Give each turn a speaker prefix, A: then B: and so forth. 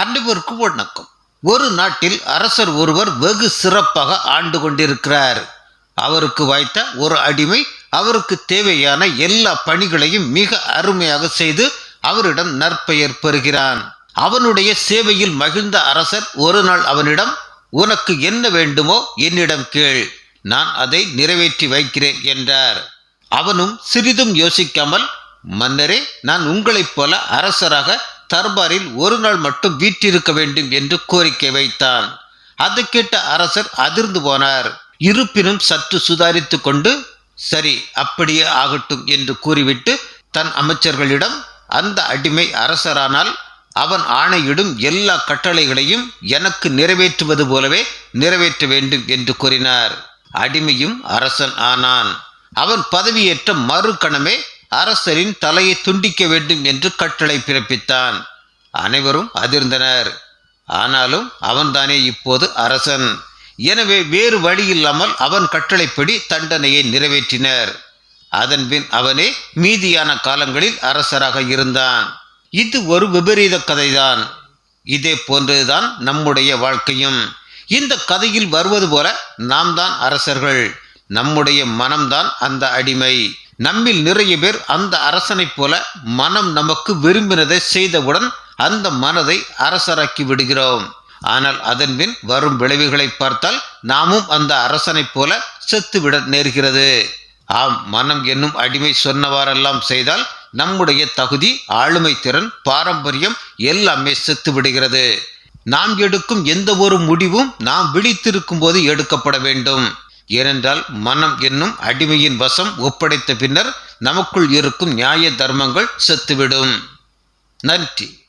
A: அனைவருக்கும் வணக்கம். ஒரு நாட்டில் அரசர் ஒருவர் வெகு சிறப்பாக ஆண்டு கொண்டிருக்கிறார். அவருக்கு வாய்த்த ஒரு அடிமை அவருக்கு தேவையான எல்லா பணிகளையும் மிக அருமையாக செய்து அவரிடம் நற்பெயர் பெறுகிறான். அவனுடைய சேவையில் மகிழ்ந்த அரசர் ஒரு நாள் அவனிடம் உனக்கு என்ன வேண்டுமோ என்னிடம் கேள். நான் அதை நிறைவேற்றி வைக்கிறேன் என்றார். அவனும் சிறிதும் யோசிக்காமல் மன்னரே நான் உங்களைப் போல அரசராக தர்பாரில் ஒரு நாள் மட்டும் வீற்றிருக்க வேண்டும் என்று கோரிக்கை வைத்தான். அதை கேட்ட அரசர் அதிர்ந்து போனார். இருப்பினும் சற்று சுதாரித்து கொண்டு சரி அப்படியே ஆகட்டும் என்று கூறிவிட்டு தன் அமைச்சர்களிடம் அந்த அடிமை அரசரானால் அவன் ஆணையிடும் எல்லா கட்டளைகளையும் எனக்கு நிறைவேற்றுவது போலவே நிறைவேற்ற வேண்டும் என்று கூறினார். அடிமையும் அரசன் ஆனான். அவன் பதவியேற்ற மறு கணமே அரசரின் தலையை துண்டிக்க வேண்டும் என்று கட்டளை பிறப்பித்தான். அனைவரும் அதிர்ந்தனர். ஆனாலும் அவன்தானே இப்போது அரசன். எனவே வேறு வழியில்லாமல் அவன் கட்டளைப்படி தண்டனையை நிறைவேற்றினர். அதன்பின் அவனே மீதியான காலங்களில் அரசராக இருந்தான். இது ஒரு விபரீத கதைதான். இதே போன்றுதான் நம்முடைய வாழ்க்கையும். இந்த கதையில் வருவது போல நாம் தான் அரசர்கள். நம்முடைய மனம்தான் அந்த அடிமை. நம்மில் நிறைய பேர் அந்த அரசனைப் போல மனம் நமக்கு விரும்பினதை செய்தவுடன் அந்த மனதை அரசராக்கி விடுகிறோம். ஆனால் அதன்பின் வரும் விளைவுகளை பார்த்தால் நாமும் அந்த அரசனைப் போல செத்துவிட நேர்கிறது. ஆம் மனம் என்னும் அடிமை சொன்னவாறெல்லாம் செய்தால் நம்முடைய தகுதி ஆளுமை திறன் பாரம்பரியம் எல்லாமே செத்து விடுகிறது நாம் எடுக்கும் எந்த ஒரு முடிவும் நாம் விழித்திருக்கும் போது எடுக்கப்பட வேண்டும். ஏனென்றால் மனம் என்னும் அடிமையின் வசம் ஒப்படைத்த பின்னர் நமக்குள் இருக்கும் நியாய தர்மங்கள் செத்துவிடும். நன்றி.